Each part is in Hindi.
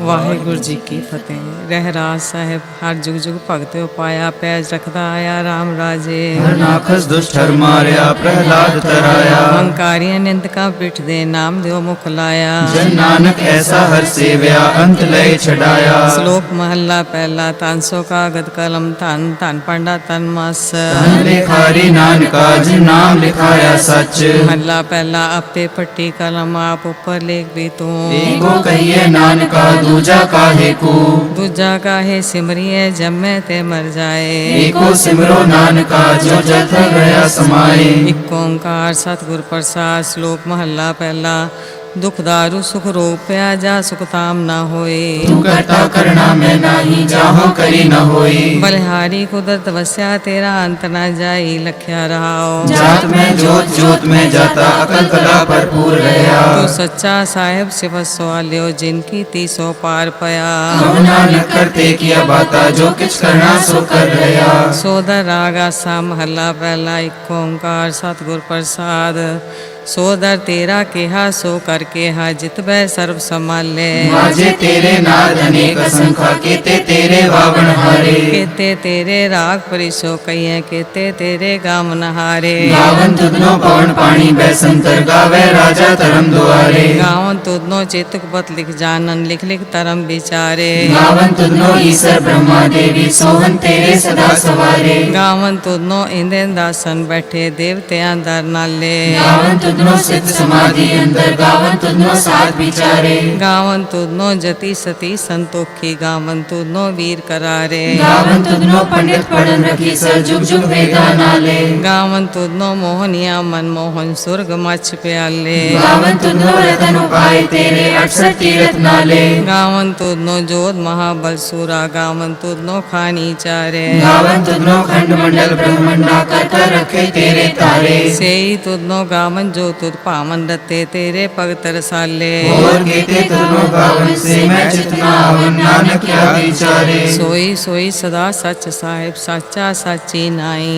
ਵਾਹਿਗੁਰੂ ਜੀ ਕੀ ਫਤਿਹ। ਰਹਿਰਾਜ ਸਾਹਿਬ ਹਰ ਜੁਗ ਜੁਗ ਭਗਤਿ ਉਪਾਇਆ ਪੈਜ ਰਖਦਾ ਆਇਆ RAM ਰਾਜੇ। ਨਾਖਸ ਦੁਸ਼ਟ ਹਰ ਮਾਰਿਆ ਪ੍ਰਹਿਲਾਦ ਤਰਾਇਆ। ਹੰਕਾਰੀਆਂ ਨਿੰਦਕਾਂ ਪਿੱਠ ਦੇ ਨਾਮ ਦਿਓ ਮੁਖ ਲਾਇਆ। ਜਨ ਨਾਨਕ ਐਸਾ ਹਰ ਸੇਵਿਆ ਅੰਤ ਲੈ ਛਡਾਇਆ। ਸ਼ਲੋਕ ਮਹੱਲਾ ਪਹਿਲਾ ਤਨ ਸੋ ਕਾਗਦ ਕਲਮ ਧਨ ਧਨ ਪੰਡਾ ਤਨ ਮਸ। ਧਨ ਲਿਖਾਰੀ ਨਾਨਕਾ ਜਿਨ ਨਾਮ ਲਿਖਾਇਆ ਸੱਚ। ਮਹੱਲਾ ਪਹਿਲਾ ਆਪੇ ਪੱਟੀ ਕਲਮ ਆਪ ਉੱਪਰ ਲੇਖ ਵੀ ਤੂੰ। ਏਕੋ ਕਹੀਏ ਨਾਨਕਾ दूजा काहे को? दूजा काहे सिमरिए जब मैं ते मर जाए? एको सिमरो नानका जो जथ गया समाए एक ओंकार सतगुर प्रसाद श्लोक महला पहला ਦੁਖ ਦਾਰੂ ਸੁਖ ਰੋਗ ਪਿਆ ਜਾ ਸੁਖ ਤਾਮ ਨਾ ਹੋਏ। ਤੂੰ ਕਰਤਾ ਕਰਣਾ ਮੈਂ ਨਹੀਂ ਜਾਹੋ ਕਰੀ ਨ ਹੋਈ। ਬਲਿਹਾਰੀ ਕੁਦਰਤ ਵਸਿਆ ਤੇਰਾ ਅੰਤ ਨਾ ਜਾਈ ਲਖਿਆ ਰਹਾਓ। ਜਾਤ ਮੈਂ ਜੋਤ ਜੋਤ ਮੈਂ ਜਾਤਾ ਅਕਲ ਕਲਾ ਭਰਪੂਰ ਰਹਾ ਤੂੰ ਸੱਚਾ ਸਾਹਿਬ ਸਿਵ ਸਵਾਲਿਓ ਜਿਨ ਕੀ ਤੀਸੋ ਪਾਰ ਪਿਆ। ਹਮ ਨਾਨਕ ਕਰਤੇ ਕੀਆ ਬਾਤਾ ਜੋ ਕਿਛ ਕਰਨਾ ਸੋ ਕਰ ਰਹਾ ਸੋਦਰ ਰਾਗਾ ਸਾ ਮਹੱਲਾ ਪਹਿਲਾ ਇੱਕ ਓੰਕਾਰ ਸਤਿਗੁਰ ਪ੍ਰਸਾਦ। ਸੋਦਰ ਤੇਰਾ ਕਿਹਾ ਸੋ ਕਰ ਕਿਹਾ ਜਿਤ ਬੈ ਸਰਬ ਸਮਾਲੇ ਮਾਝੇ ਤੇਰੇ ਨਾਦ ਅਨੇਕ ਸੰਖਾ ਕੀਤੇ ਤੇਰੇ ਵਾਵਣ ਹਾਰੇ। ਕੇਤੇ ਤੇਰੇ ਰਾਗ ਪਰਿਸੋ ਕਈਏ ਕੇਤੇ ਤੇਰੇ ਗਾਮ ਨਹਾਰੇ। ਗਾਵਨ ਤੁਧਨੋ ਪਵਨ ਪਾਣੀ ਬੈ ਸੰਤਰ ਗਾਵੇ ਰਾਜਾ ਧਰਮ ਦੁਆਰੇ। ਗਾਵਨ ਤੁਧਨੋ ਚੇਤਕ ਪਤ ਲਿਖ ਜਾਣਨ ਲਿਖ ਲਿਖ ਧਰਮ ਵਿਚਾਰੇ। ਗਾਵਨ ਤੁਧਨੋ ਈਸਰ ਬ੍ਰਹਮਾ ਦੇਵੀ ਸੋਹਨ ਤੇਰੇ ਸਦਾ ਸਵਾਰੇ। ਗਾਵਨ ਤੁਧਨੋ ਇੰਦੇ ਦਾਸਨ ਬੈਠੇ ਦੇਵਤਿਆਂ ਦਰ ਨਾਲੇ। ਗਾਵਨ ਤੁਧਨੋ तुदनो सिद्ध समाधि अंदर गावन तुदनो साथ बिचारे गावन तुदनो जति सती संतोखी गावन तुदनो वीर करारे। गावन तुदनो पंडित पढ़न रखी सर जुग जुग वेदा नाले। गावन तुदनो मोहनिया मन मोहन स्वर्ग मच प्याले। गावन तुदनो रतन उपाय तेरे अठसठ तीरथ नाले। गावन तुदनो जोत महाबल सूरा गावन तुदनो खानी चारे। गावन तुदनो खंड मंडल ब्रह्मंडा कर कर रखे तेरे तारे। से ही तुझनो गावन जो तुत पावन रते तेरे पग तरसाले सोई सोई सदा सच साहेब साचा साची नाई।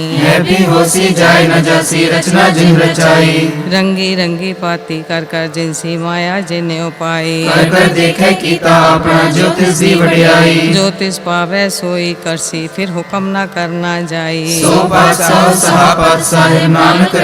रंगी रंगी पाती कर कर जिनसी माया जिने उपाई। देखे ज्योतिष ज्योतिष पावे सोई करसी फिर हुक्म न करना जाई। सो पासा सहा पासा नानक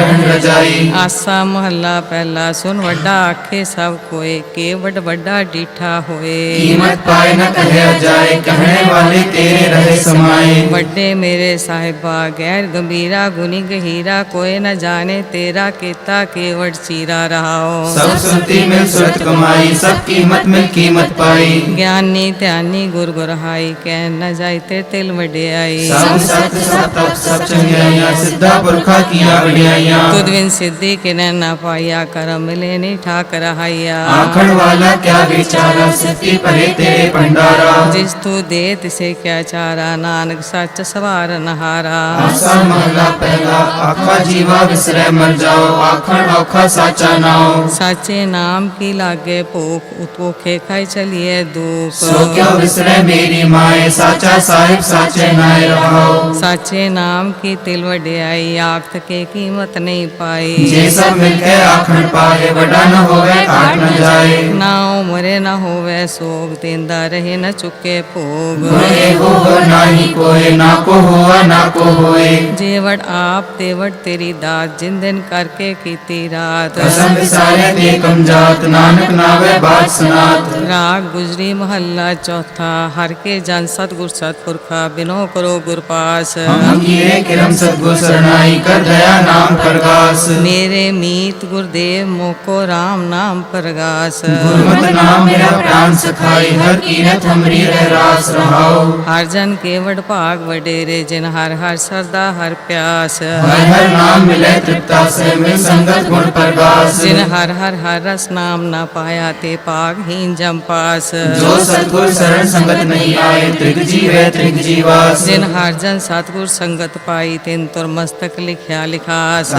आसा ਮਹੱਲਾ ਪਹਿਲਾ ਸੁਨ ਵੱਡਾ ਆਖੇ ਸਭ ਕੋਏ ਕੇ ਵੱਡ ਵੱਡਾ ਡੀਠਾ ਹੋਏ ਕੀਮਤ ਪਾਏ ਨ ਕਹਿਆ ਜਾਏ ਕਹਿਣੇ ਵਾਲੇ ਤੇਰੇ ਰਹੇ ਸਮਾਏ ਵੱਡੇ ਮੇਰੇ ਸਾਹਿਬਾ ਗੈਰ ਗੰਭੀਰਾ ਗੁਨੀ ਗਹੀਰਾ ਕੋਏ ਨ ਜਾਣੇ ਤੇਰਾ ਕੀਤਾ ਕੇਵੜ ਚੀਰਾ ਰਹਾਓ ਸਭ ਸੁਰਤੀ ਮਿਲ ਸੁਰਤ ਕਮਾਈ ਸਭ ਕੀਮਤ ਮਿਲ ਕੀਮਤ ਪਾਈ ਗਿਆਨੀ ਧਿਆਨੀ ਗੁਰ ਗੁਰਹਾਈ ਕਹਿ ਨ ਜਾਈ ਤੇ ਤਿਲ ਵਡਿਆਈ ਸਭ ਸਤ ਸਭ ਤਪ ਸਭ ਚੰਗਿਆਈਆਂ ਸਿੱਧਾ ਪੁਰਖਾ ਕੀਆਂ ਵਡਿਆਈਆਂ ਤੁਧ ਬਿਨ ਸਿੱਧੀ ਕਿਨੈ ਨਾ करना पाया कर मिले नहीं ठाकर हाइया आखण वाला क्या विचारा सती परे तेरे भंडारा। जिस तू दे तिसे क्या चारा नानक सच सवार नहारा। आसा महला पहला आखा जीवा विसरे मर जाओ। आखण औखा साचा नाओ। साचे नाम की लागे भूख उतोखे खाई चलिए दुख सो क्या विसरे मेरी माए साचा साहिब साचे नाए रहो साचे नाम की तिल वडियाई आख के कीमत नहीं पाई। जैसा ਮਿਲ ਕੇ ਆਖਣ ਪਾਏ ਵੱਡਾ ਨ ਹੋਵੇ ਘਾਟ ਨ ਜਾਏ। ਨਾ ਉਮਰੇ ਨਾ ਹੋਵੇ ਸੋਗ ਤਿੰਦਾ ਰਹੇ ਨ ਚੁੱਕੇ ਭੋਗ। ਹੋਏ ਹੋ ਨਾਹੀ ਕੋਏ ਨਾ ਕੋ ਹੋਆ ਨਾ ਕੋ ਹੋਏ। ਜੇਵੜ ਆਪ ਤੇਵੜ ਤੇਰੀ ਦਾਤ ਜਿਨ ਦਿਨ ਕਰਕੇ ਕੀਤੀ ਰਾਤ। ਕਸਮ ਵਿਸਾਰੇ ਤੇ ਕਮਜਾਤ ਨਾਨਕ ਨਾਵੇ ਬਾਤ ਸਨਾਤ। ਰਾਗ ਗੁਜਰੀ ਮਹੱਲਾ ਚੌਥਾ ਹਰ ਕੇ ਜਨ ਸਤਗੁਰ ਸਤਪੁਰਖਾ ਬਿਨੋ ਕਰੋ ਗੁਰ ਪਾਸ। ਹਮ ਕੀਏ ਕਿਰਮ ਸਤਗੁਰ ਸਰਨਾਈ ਕਰ ਦਇਆ ਨਾਮ ਪ੍ਰਗਾਸ। ਮੇਰੇ ਮੀਤ मीत गुरुदेव मोको राम नाम प्रगास। गुरुमत नाम मेरा प्राण सखाई हर कीरत हमरी रास रहाओ। हर जन केवट भाग वडेरे जिन हर हर सरदा हर प्यास। हर हर नाम मिले तृप्ता से मिल संगत गुण प्रगास। जिन हर हर हर रस नाम न ना पाया ते पाग हीन जम पास। जो सतगुर शरण संगत नहीं आए त्रिग है त्रिग जीवास। जिन हर जन सतगुर संगत पाई तिन तुर मस्तक लिखया लिखास।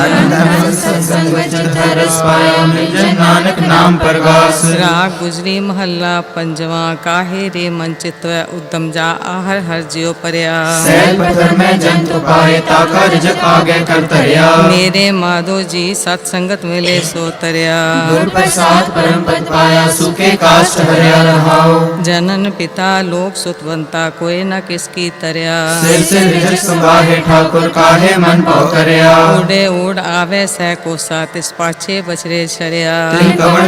ਧਰਮ ਸਤਸੰਗ ਵਿੱਚ ਰਸ ਪਾਇਆ ਮਿਲ ਜਨ ਨਾਨਕ ਨਾਮ ਪ੍ਰਗਾਸ ਰਾਗ ਗੁਜਰੀ ਮਹੱਲਾ ਪੰਜਵਾਂ ਕਾਹੇ ਰੇ ਮਨ ਚਿਤਵੈ ਉਦਮ ਜਾ ਆਹਰ ਹਰ ਜਿਉ ਪਰਿਆ ਸੈਲ ਪਥਰ ਮੈਂ ਜੰਤ ਪਾਏ ਤਾਕਾ ਰਿਜਕ ਆਗੇ ਕਰ ਧਰਿਆ ਮੇਰੇ ਮਾਧੋ ਜੀ ਸਤ ਸੰਗਤ ਮਿਲੇ ਸੋ ਤਰਿਆ ਗੁਰ ਪ੍ਰਸਾਦ ਪਰਮ ਪਦ ਪਾਇਆ ਸੁਖੇ ਕਾਸ਼ਟ ਹਰਿਆ ਰਹਾਉ ਜਨਨ ਪਿਤਾ ਲੋਕ ਸੁਤਵੰਤਾ ਕੋਏ ਨ ਕਿਸ ਕੀ ਤਰਿਆ ਸਿਰ ਸਿਰ ਰਿਜਕ ਸੰਭਾਹੇ ਠਾਕੁਰ ਕਾਹੇ ਮਨ ਭਉ ਕਰਿਆ ਊੜੇ ਊੜ ਆਵੇ तिस पाछे बछरे छरिया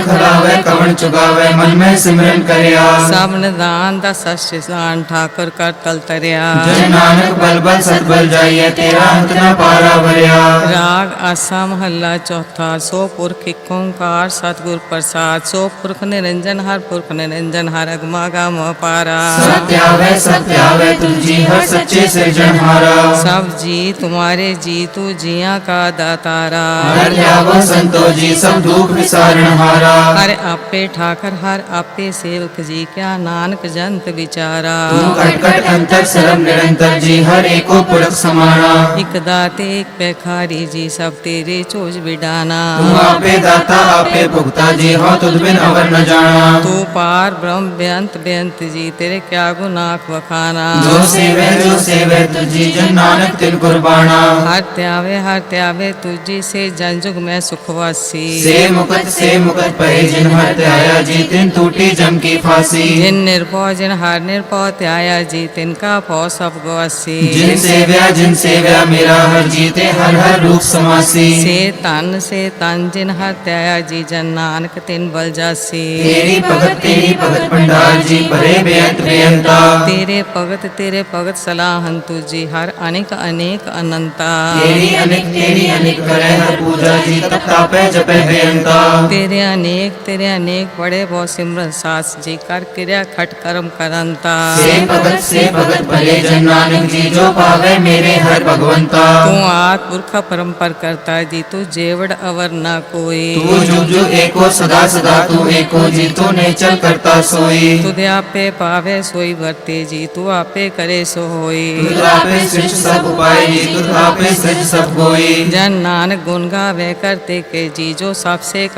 खड़ा हुए मन चुकावे मन में सिमरन करिया। सब निदान दा सच दान ठाकुर कर तल तरिया। जय नानक बल बल सत बल जाइए तेरा अंत न पारा भरिया। राग आसा महला चौथा सो पुरख एक ओंकार सतगुर प्रसाद। सो पुरख निरंजन हर पुरख निरंजन हर अगमा गा मो पारा सत्यावे सत्यावे तुलजी हर सच्चे सृजनहारा सब जी तुम्हारे जी तू जिया का दातारा। हर संतो जी सब दुख विसारण हारा। हर आपे ਆਪੇ ਠਾਕਰ ਹਰ ਆਪੇ ਸੇਵਕ ਜੀ ਕਿਆ ਨਾਨਕ ਜੰਤ ਵਿਚਾਰਾ। ਤੂੰ ਕਟ ਕਟ ਅੰਤਰ ਸਰਬ ਨਿਰੰਤਰ ਜੀ ਹਰ ਏਕੋ ਪੁਰਖ ਸਮਾਣਾ। ਇਕ ਦਾਤੇ ਇਕ ਪੈਖਾਰੀ ਜੀ ਸਭ ਤੇਰੇ ਚੋਜ ਵਿਡਾਨਾ। ਤੂੰ ਆਪੇ ਦਾਤਾ ਆਪੇ ਭੁਗਤਾ ਜੀ ਹੋ ਤੁਧ ਬਿਨ ਅਵਰ ਨ ਜਾਣਾ। ਤੂੰ ਪਾਰ ਬ੍ਰਹਮ ਬੇਅੰਤ ਬੇਅੰਤ ਜੀ ਤੇਰੇ ਕਿਆ ਗੁਨਾਖ ਵਖਾਨਾ। ਜੋ ਸੇਵੇ ਜੋ ਸੇਵੇ ਤੁਜੀ ਜਨ ਨਾਨਕ ਤਿਨ ਕੁਰਬਾਨਾ ਹਰ ਧਿਆਵੇ ਹਰ ਧਿਆਵੇ ਤੁਜੀ ਸੇ ਜਨ ਜੁਗ ਮੈਂ ਸੁਖ ਵਾਸੀ। ਸੇ ਮੁਕਤ ਸੇ ਮੁਕਤ ਪਏ ਜਿਨ ਹਰ त्याया जीतिन टूटी जम की फांसी। जिन निर्भो जिन हार निर्भो त्याया जीतिन का भौ सब गोसी जिन सेव्या जिन सेव्या मेरा हर जीते हर हर रूप समासी। से तन से तन जिन हर त्याया जी जन नानक तिन बल जासी। तेरी भगत तेरी भगत भंडार जी परे बेअंत बेअंता। तेरे भगत तेरे भगत सलाहन तुझी हर अनेक अनेक अनंता। तेरी अनेक तेरी अनेक करे हर पूजा जी तप तापे जपे बेअंता। तेरे अनेक तेरे अनेक ਤੇਰੇ ਅਨੇਕ ਬੜੇ ਬਹੁ ਸਿਮਰਨ ਸਾਸ ਜੀ ਕਰ ਕਿਰਿਆ ਖਟ ਕਰਮ ਕਰੰਤਾ ਸੇ ਭਗਤ ਸੇ ਭਗਤ ਭਲੇ ਜਨ ਨਾਨਕ ਜੀ ਜੋ ਪਾਵੇ ਮੇਰੇ ਹਰ ਭਗਵੰਤਾ ਤੂੰ ਆਤ ਪੁਰਖ ਪਰੰਪਰ ਕਰਤਾ ਜੀ ਤੂੰ ਜੇਵੜ ਅਵਰ ਨਾ ਕੋਈ ਤੂੰ ਜੁਗ ਜੁਗ ਏਕੋ ਸਦਾ ਸਦਾ ਤੂੰ ਏਕੋ ਜੀ ਤੂੰ ਨੇ ਚਲ ਕਰਤਾ ਸੋਈ ਤੁਧ ਆਪੇ ਪਾਵੇ ਸੋਈ ਵਰਤੇ ਜੀ ਤੂੰ ਆਪੇ ਕਰੇ ਸੋ ਹੋਈ ਤੁਧ ਆਪੇ ਸ੍ਰਿਸ਼ ਸਭ ਉਪਾਏ ਜੀ ਤੁਧ ਆਪੇ ਸ੍ਰਿਸ਼ ਸਭ ਕੋਈ ਜਨ ਨਾਨਕ ਗੁਣ ਗਾਵੇ ਕਰਤੇ ਕੇ ਜੀ ਜੋ ਸਭ ਸੇ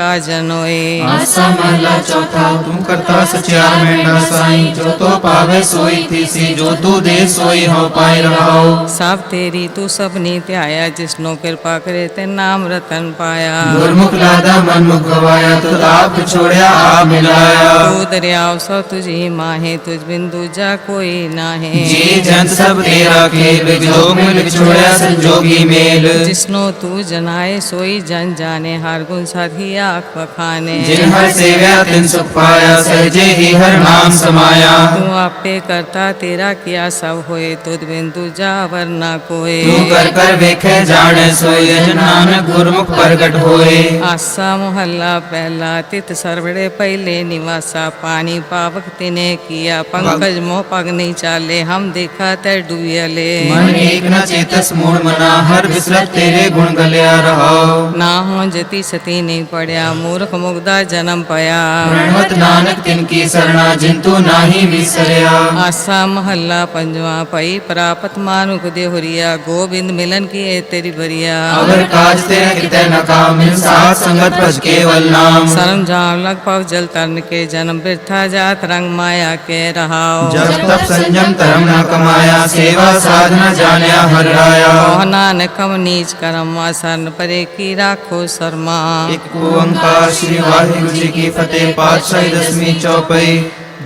महला चौथा तू करता सचार में न साई जो तो पावे सोई थी सी जो तू दे सोई हो पाए रहो सब तेरी तू सब नीत आया जिसनो कृपा करे ते नाम रतन पाया। गुरमुख लादा मन मुख गवाया तो आप छोड़या आ मिलाया। तू दरियाव सब तुझी माहे तुझ बिन दूजा कोई नाहे। जी जन सब तेरा के जो मिल छोड़या संजोगी मेल। जिसनो तू जनाए सोई जन जाने हर गुण साधिया आख बखाने। जिन हर से ਸੇਵਿਆ ਤਿਨ ਸੁਖ ਪਾਇਆ ਸਹਜੇ ਹੀ ਹਰ ਨਾਮ ਸਮਾਇਆ ਤੂੰ ਆਪੇ ਕਰਤਾ ਤੇਰਾ ਕੀਆ ਸਭ ਹੋਏ ਤੁਧ ਬਿਨ ਦੂਜਾ ਵਰ ਨਾ ਕੋਏ ਤੂੰ ਕਰ ਕਰ ਵੇਖੇ ਜਾਣੈ ਸੋਈ ਜਨ ਨਾਨਕ ਗੁਰਮੁਖ ਪ੍ਰਗਟ ਹੋਏ ਆਸਾ ਮੁਹੱਲਾ ਪਹਿਲਾ ਤਿਤ ਸਰਵੜੇ ਪਹਿਲੇ ਨਿਵਾਸਾ ਪਾਣੀ ਪਾਵਕ ਤਿਨੇ ਕੀਆ ਪੰਕਜ ਮੋਹ ਪਗ ਨਹੀਂ ਚਾਲੇ ਹਮ ਦੇਖਾ ਤੈ ਡੂਇਲੇ ਮਨ ਏਕ ਨ ਚੇਤਸ ਮੂੜ ਮਨਾ ਹਰ ਵਿਸਰਤ ਤੇਰੇ ਗੁਣ ਗਲਿਆ ਰਹਾਓ ਨਾ ਹੋ ਜਤੀ ਸਤੀ ਨਹੀਂ ਪੜਿਆ ਮੂਰਖ ਮੁਗਦਾ ਜਨਮ ਪਿਆ ਪ੍ਰਣਵਤ ਨਾਨਕ ਤਿਨ ਕੀ ਸਰਣਾ ਜਿੰਤੂ ਨਾਹੀ ਵਿਸਰਿਆ। ਆਸਾ ਮਹੱਲਾ ਪੰਜਵਾ ਭਈ ਪ੍ਰਾਪਤ ਮਾਨੁਖ ਦੇ ਹੁਰੀਆ ਗੋਬਿੰਦ ਮਿਲਨ ਕੀ ਏ ਤੇਰੀ ਬਰੀਆ ਅਵਰ ਕਾਜ ਤੇਰਾ ਕਿਤੇ ਨ ਕਾਮਿਲ ਸਾਧ ਸੰਗਤ ਭਜ ਕੇਵਲ ਨਾਮ। ਸਰਮ ਜਾਮ ਲਗ ਪਵ ਜਲ ਤਰਨ ਕੇ ਜਨਮ ਬਿਰਥਾ ਜਾਤ ਰੰਗ ਮਾਇਆ ਕੇ ਰਹਾਓ। ਜਬ ਤਪ ਸੰਜਮ ਧਰਮ ਨ ਕਮਾਇਆ ਸੇਵਾ ਸਾਧਨਾ ਜਾਣਿਆ ਹਰ ਰਾਇਆ। ਨਾਨਕ ਨੀਚ ਕਰਮ ਆਸਨ ਪਰੇ ਕੀ ਰਾਖੋ ਸਰਮਾ। ਇੱਕ ਓੰਕਾਰ ਸ੍ਰੀ ਵਾਹਿਗੁਰੂ ਜੀ ਕੀ फतेह पातशाही दसवीं चौपाई।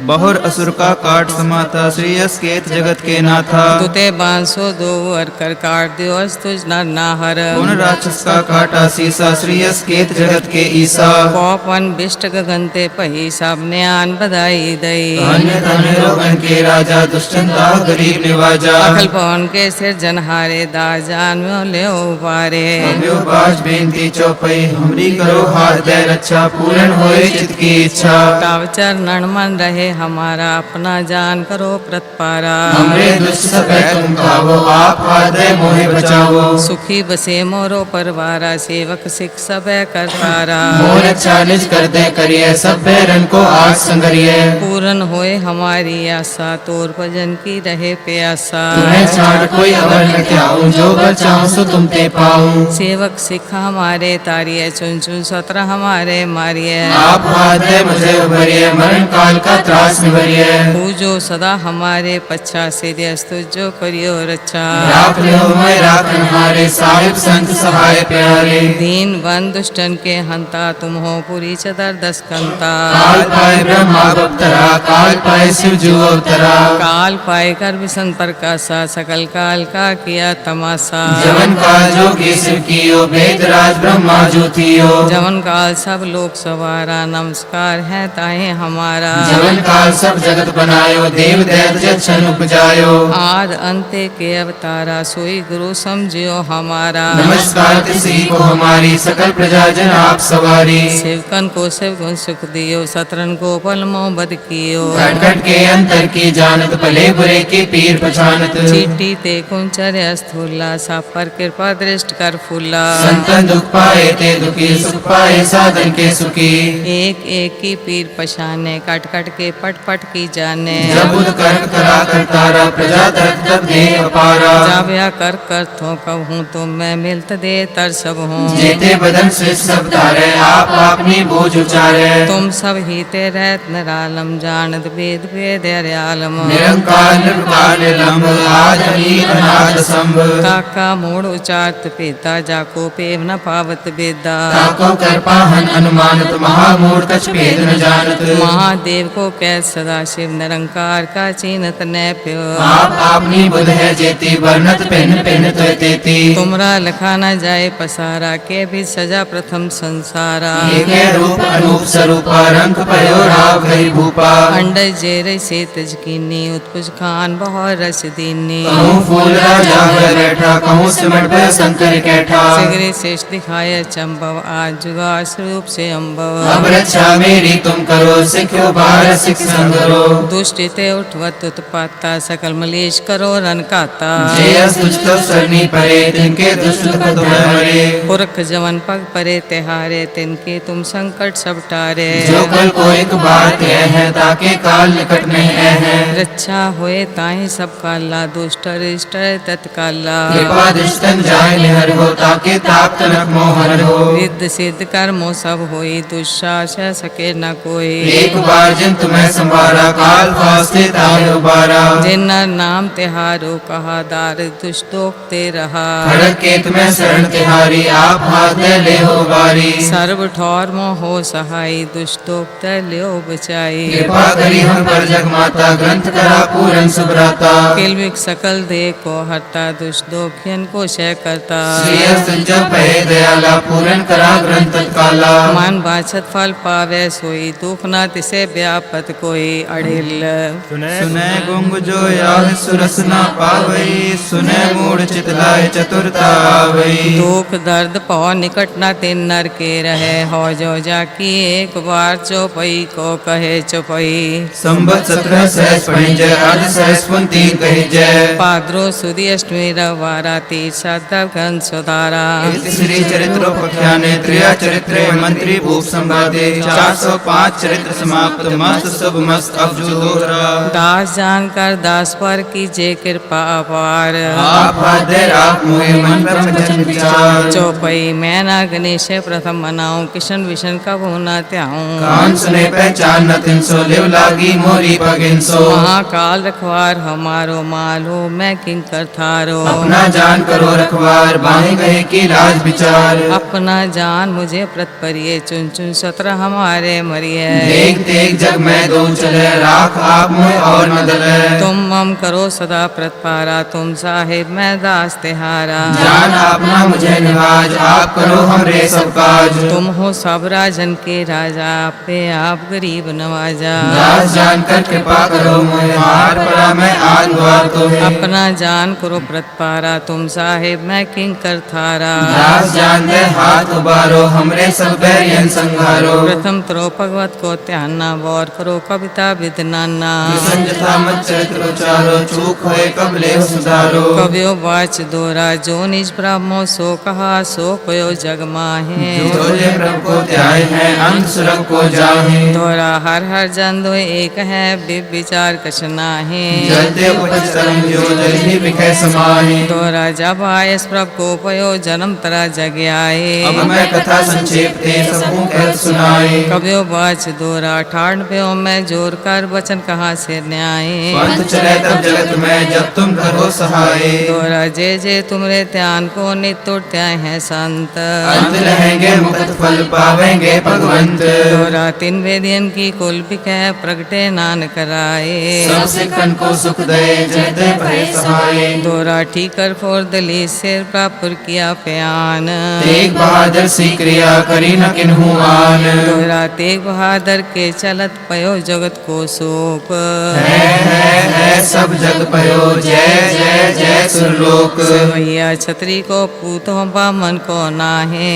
बहुर असुर का काट समाता श्री अस्केत जगत के नाथा। तुते बांसो दो अर कर काट दियो अस्तुज नर नाहर। उन राक्षस का काटा सीसा श्री अस्केत जगत के ईसा। पौपन बिष्ट गगनते पही सबने आन बधाई दई। धन्य धन्य रोगन के राजा दुष्चंदा गरीब निवाजा। अखल पवन के सिर जनहारे दार जान में ले उबारे पाँच बेनती चौपाई हमरी करो हाथ दे रक्षा अच्छा, पूर्ण होए चित की इच्छा। तावचर नणमन रहे हमारा अपना जान करो प्रतपारा हमरे दुष्ट सब तुम भावो आप आदय मोहे बचावो सुखी बसे मोरो परवारा सेवक सिख सब करतारा मोर निज कर दे करिए सब बैरन को आज संगरिए। पूर्ण होए हमारी आशा तोर भजन की रहे प्यासा। तुम्हें छाड़ कोई अवर न त्याऊं जो बचाऊं सो तुम ते पाऊँ। सेवक सिख हमारे तारिये चुन चुन सत्र हमारे मारिये आप आदय मुझे उभरिए मरण काल का त्रास निभरिए पूजो सदा हमारे पच्छा से जो करियो रक्षा। राख लो मैं राखन हारे साहिब संत सहाय प्यारे। दीन बन दुष्टन के हंता तुम हो पुरी चदर दस कंता काल पाए ब्रह्मा बप्तरा काल पाए शिव जो अवतरा। काल पाए कर विसन प्रकाशा सकल काल का किया तमाशा। जवन काल जो की शिव कियो वेद राज ब्रह्मा ज्योतियो। जवन काल सब लोग सवारा नमस्कार है ताहे हमारा। जवन काल सब जगत बनायो देव दैत जक्षण उपजायो। आद अंते के अवतारा सोई गुरु समझियो हमारा। नमस्कार किसी को हमारी सकल प्रजाजन आप सवारी। शिवकन को शिव गुण सुख दियो सतरन को पल मोहब्बत कियो। खट खट के अंतर की जानत भले बुरे की पीर पछानत। चीटी ते कुंचर स्थूला सा पर कृपा दृष्ट कर फूला। संतन दुख पाए ते दुखी सुख पाए साधन के सुखी। एक एक की पीर पछाने कट कट के पट पट की जाने। जब बुध कर्क करा करतारा प्रजा तक तब दे अपारा। जाव्या कर कर थो कहूँ तो मैं मिलत दे तर सब हूँ। जेते बदन से सब तारे आप अपनी बोझ उचारे। तुम सब ही ते रहत निरालम जानत वेद वेद आलम निरंकार निर्विकार निलंब आज अली अनाथ संभ काका मूड उचारत पेता जाको पेव न पावत बेदा। ताको कर पाहन अनुमानत महामूढ़ कछ भेद न जानत। महादेव को कै सदा शिव निरंकार का चीनत न प्यो। आप आपनी बुध है जेती वर्णत पिन पिन तो तेती। तुमरा लखा न जाए पसारा के भी सजा प्रथम संसारा। एक रूप अनूप स्वरूपा रंग पयो राव हरि भूपा। अंड जेर से तजकीनी उत्पुज खान बहुत रस दीनी। कहूँ फूल राजा बैठा कहूँ सिमट पे शंकर कैठा। सिगरे शेष दिखाए चंबव आज जुगा स्वरूप से अम्बव अब रक्षा मेरी तुम करो सिखो बार सिख संगरो दुष्ट ते उठवत उत्पाता सकल मलेश करो रन काता जयस दुष्ट सरनी परे तिनके दुष्ट को मरे पुरख जवन पग परे तिहारे तिनके तुम संकट सब टारे जो कल को एक बार तय है ताके काल निकट नहीं है रक्षा होए ताहि सब काला दुष्ट रिष्ट तत्काला कृपा दृष्टन जाय निहर हो ताके ताप तनक मोहर हो रिद्ध सिद्ध कर्मो सब होई दुशास सके न कोई एक बार जिन तुम्हें संभारा काल फास्ते ताय उबारा जिन नाम तिहारो कहा दार दुष्टोक्ते रहा खड़क के तुम्हें शरण तिहारी आप हाथ में ले हो बारी सर्व ठौर मोह सहाय दुष्टोक्त लियो बचाई कृपा करी हम पर जग माता ग्रंथ करा पूरन सुभ्राता किलविक सकल दे को हरता दुष्ट दोखियन को शय करता श्रेय संजय पहे दयाला पूरन करा ग्रंथ तत्काला मान बाछत फल पावे सोई दुख न तिसे व्यापत कोई अड़िल। सुने गुंग जो याद सुरस न पावई सुने मूड चितलाय चतुरता आवई दुख दर्द पौ निकट न तिन नर के रहे। हो जो जाकी एक बार चौपई को कहे चौपई। संबत सत्रह सहस पढ़ी जय अर्ध सहस पुंती कही जय। पाद्रो सुदी अष्टमी रवारा तीर साधव घन सुधारा श्री चरित्रोपख्याने त्रिया चरित्रे मंत्री भूप संवादे चार सौ पाँच चरित्र समाप्त मस्त शुभ मस्त अब्जु दास जानकर दास पर की जे कृपा अपार। आप राख मोहे मन विचार। चौपई मैं ना गणेश प्रथम मनाऊं किशन विशन कब होना त्याऊं। कान सुने पहचान न तिन सो लिव लागी मोरी पगिन सो। महाकाल रखवार हमारो मालो मैं किंग कर थारो। अपना जान करो रखवार बाहे गए की लाज विचार। अपना जान मुझे प्रतपरिये चुन चुन सत्र हमारे मरिए देख देख जग में दो चले राख आप मोह और न दले तुम मम करो सदा प्रतपारा तुम साहिब मैं दास तिहारा। जान आपना मुझे निवाज आप करो हमरे सब काज। तुम हो सब राजन के राजा पे आप गरीब नवाजा। दास जानकर कृपा करो मोहे हार पड़ा मैं आज द्वार तो है अपना जान करो प्रतपारा तुम साहेब मैं किंग कर थारा। दास जान दे हाथ उबारो हमरे सब बैरियन संघारो प्रथम तरो भगवत को ध्याना वौर करो कविता विदनाना संजता मत चरित्र उचारो चूक होए कब सुधारो। कव्यो वाच दोरा जो निज ब्रह्मो सो कहा सो कयो जग माहे। प्रभु को त्याय है अंत सुरग को जाहे। दोरा हर हर जन दो एक है विप विचार कछ नाहे। जलते उपज तरंग जो जल बिखै समाहे। दोरा जब प्रभ को पयो जन्म तरा जग आए। अब मैं कथा संक्षेप सबको कह सुनाए। कव्यो वाच दोरा ठाण प्यो मैं ज़ोर कर वचन कहा से न्याय पंथ चले तब जगत में जब तुम करो सहाय दोरा जे जे तुमरे ध्यान को नित्य त्याय है संत। अंत रहेंगे मुक्त फल पावेंगे भगवंत। दोरा तीन वेदियन की कुल बिकै प्रगटे नान कराए सब सिखन को सुख दे जगते भय सहाय। दोरा ठीकर फोर दली सिर प्रापुर किया प्यान। तेग बहादुर सी क्रिया करी न किन्हू आन। दोरा तेग बहादुर के चलत पयो जगत को शोक है है है सब जग पयो जय जय जय सुरलोक भैया छतरी को पूतो बामन को नाहे।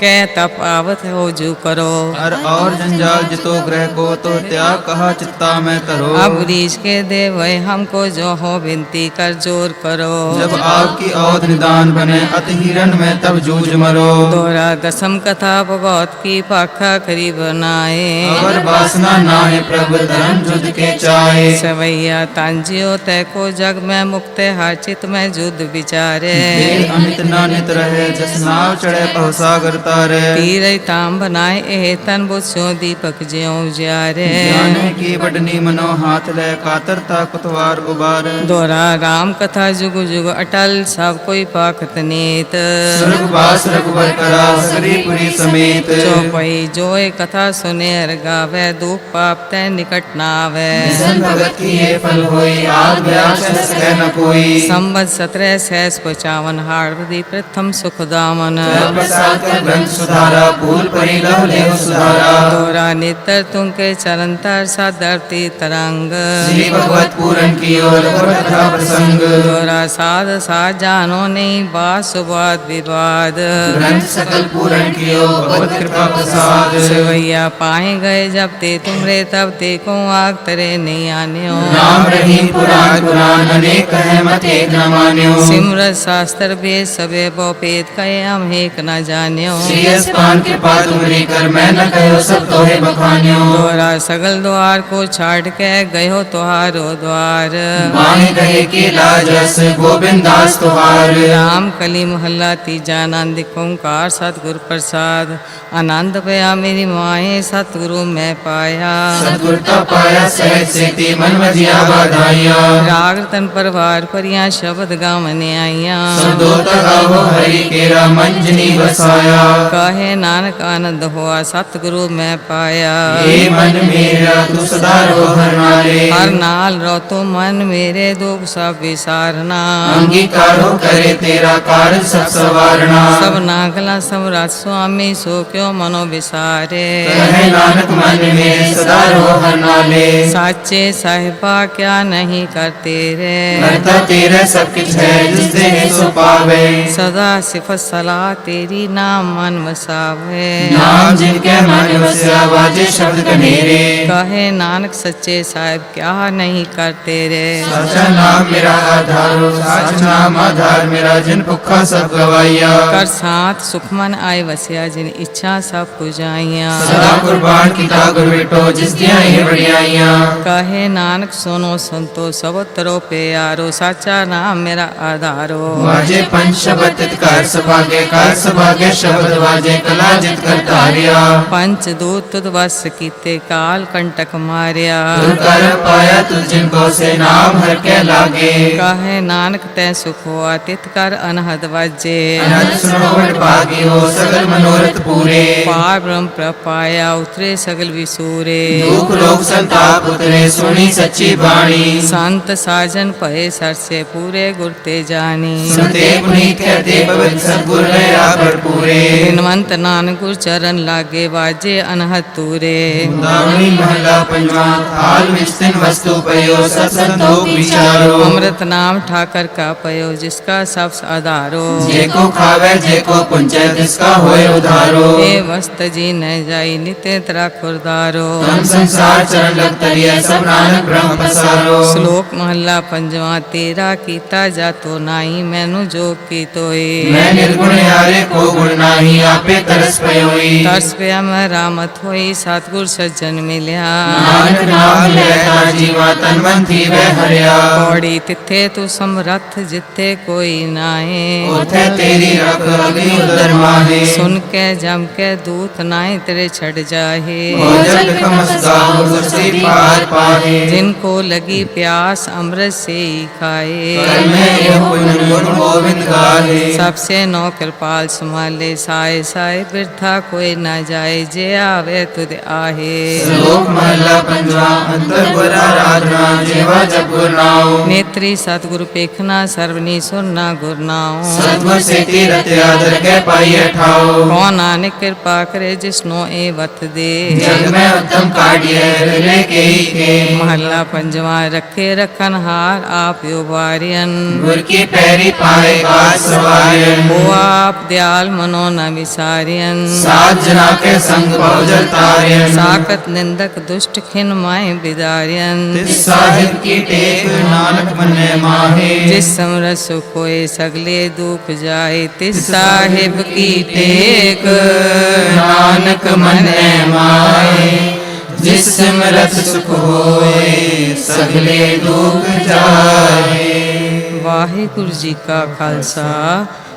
कै तप आवत हो जू करो। हर और जंजाल जितो ग्रह को तो त्याग कहा चित्ता में करो। अब रीछ के दे वह हमको जो हो विनती कर ज़ोर करो। जब आपकी औध निदान बने अति हिरण में तब जूझ मरो। दोरा दसम कथा भगवत की पाखा करी बनाए अवर वासना नाहे प्रभु धर्म युद्ध के चाहे सवैया तांजियो तय को जग में मुक्त हर चित में युद्ध विचारे तेल अमित नानित रहे जस नाव चढ़े पहुसागर तारे तीर ताम बनाए एह तन बुझो दीपक ज्यो ज्यारे जाने की बडनी मनो हाथ ले कातरता कुतवार उबार दोरा राम कथा जुग जुग अटल सब कोई पाखत नीत स्वर्ग वास रघुवर करा सरी पुरी समेत चौपई जोय कथा सुने हर गावे दुख पाप तय निकट नावे। भगत की ये फल होई आग व्यास न कोई। संबत सत्रह सहस पचावन हार्दी प्रथम सुख दामन सुधारा। परी लव नितर तुमके चरण तर सा धरती तरंग श्री भगवत पूरन की ओर कथा प्रसंग। साध साध जानो नहीं बात सुबाद विवाद। ग्रंथ सकल पूरन की ओर कृपा प्रसाद शिवैया पाए गए जब ते तुमरे तब ते को आग तरे नहीं आने राम रहीम पुराण पुराण अनेक है मत एक न मान्यो सिमरत शास्त्र वेद सबे बोपेद कहे हम एक न जान्यो श्रीयस पान कृपा तुमरी कर मैं न कहो सब तोहे बखान्यो दोरा सगल द्वार को छाड़ के गयो तुहारो द्वार माने कहे की लाजस गोविंद दास तुहार राम कली मोहल्ला तीजा आनंद ओंकार सतगुरु प्रसाद आनंद पया मेरी माए सतगुरु मैं पाया सदगुरता पाया सहज सेती मन मजिया बाधाइया राग तन परवार परिया शब्द गावने आइया संदोता गावो हरि केरा मंजनी बसाया कहे नानक आनंद हुआ सतगुरु मैं पाया ये मन मेरा तू सदा रो हर नाले हर नाल रो तो मन मेरे दुख सब विसारना अंगीकारो करे तेरा कार्य सब सवारना सब नागला सब राज स्वामी सो क्यों मनो विसारे कहे नानक मन में सदा रो हर नाले। साचे साहिबा क्या नहीं करते रे। करता तेरा सब कुछ है जिस दे सो पावे। सदा सिफत सलाह तेरी नाम मन वसावे नाम जिनके मन वस्या बाजे शब्द कनेरे। कहे नानक सच्चे साहिब क्या नहीं करते रे। साचा नाम मेरा आधार साचा नाम आधार मेरा जिन भुखा सब गवाइया। कर साथ सुखमन आए वसिया जिन इच्छा सब पुजाइया सदा कुर्बान किता गुरु बेटो जिस दिया ये बढ़ियाइया कहे नानक सुनो संतो सब तरो पे यारो साचा नाम मेरा आधारो वाजे पंच शब्द तितकार सभागे कार सभागे शब्द वाजे कला जित कर तारिया पंच दूत तुद वस कीते काल कंटक मारिया तुल कर पाया तुझ जिनको से नाम हर के लागे कहे नानक तै सुख हुआ तित कर अनहद वजे अनंत सुनो बड़ भागी हो सकल मनोरथ पूरे पार ब्रह्म प्रपाया उतरे सगल विसूरे दुख रोग संताप उतरे सुनी सच्ची बाणी संत साजन पहे सर से पूरे गुर ते जानी। सुनते पुनीत करते पवित्र सदगुर ने आपड़ पूरे गुणवंत नानक गुर चरण लागे बाजे अनहत तूरे दावणी महला पंजवा हाल मिस्तिन वस्तु पयो सत संतोख विचारो। अमृत नाम ठाकर का पयो जिसका सब आधारो। जे को खावे जे को पुंचे जिसका होए उधारो। ए वस्त जी न जाई नित्य तरा खुरदारो संसार चरण लग तरिया सब नानक ब्रह्म पसारो। श्लोक महला पंजवा तेरा कीता जातो नाही मैनु जो की तोए। मैं निर्गुण हारे को गुण नाही आपे तरस पयोई। तरस पया मैं रामत होई सतगुर सज्जन मिलया। नानक नाम जीवा तन मन थी वे हरिया। पौड़ी तिथे तू समरथ जिथे कोई नाहे तेरी रख अग्नि उदर माहे। सुन के जम के दूत नाहे तेरे छड़ जाहे। मुझसे पार पाए। जिनको लगी प्यास अमृत से ही खाए। सबसे नौ कृपाल संभाले। साए साए वृथा कोई न जाए। जे आवे तुद आहे। नेत्री सतगुरु पेखना सर्वनी सुनना गुरनाओ। सतगुरु से तीरथ आदर के पाइए ठाओ कौन आने कृपा करे जिसनो ए वत दे। जग में उत्तम का ਕੇ ਮਹੱਲਾ ਪੰਜਵਾਂ ਰੱਖੇ ਰਖਨ ਹਾਰ ਆਪ ਉਬਾਰੀਨ ਗੁਰ ਕੀ ਪੈਰੀ ਪਾਏ ਬਾਸ ਸਵਾਰੀਨ ਉਹ ਆਪ ਦਿਆਲ ਮਨੋ ਨ ਵਿਸਾਰੀਨ ਸਾਧ ਜਨਾ ਕੇ ਸੰਗ ਭਉਜਲ ਤਾਰੀਨ ਸਾਖਤ ਨਿੰਦਕ ਦੁਸ਼ਟ ਖਿਨ ਮਾਏ ਬਿਦਾਰੀਨ ਤਿਸ ਸਾਹਿਬ ਕੀ ਟੇਕ ਨਾਨਕ ਮੰਨੇ ਮਾਹੇ ਜਿਸ ਸਮਰਸ ਸੁਖ ਹੋਏ ਸਗਲੇ ਦੁਖ ਜਾਏ ਤਿਸ ਸਾਹਿਬ ਕੀ ਟੇਕ ਨਾਨਕ ਮੰਨੇ ਮਾਏ जिस सिमरत सुख होए, सगले दुख जाए। वाहे गुरु जी का खालसा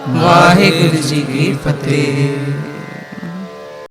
वाहे गुरु जी की फतेह।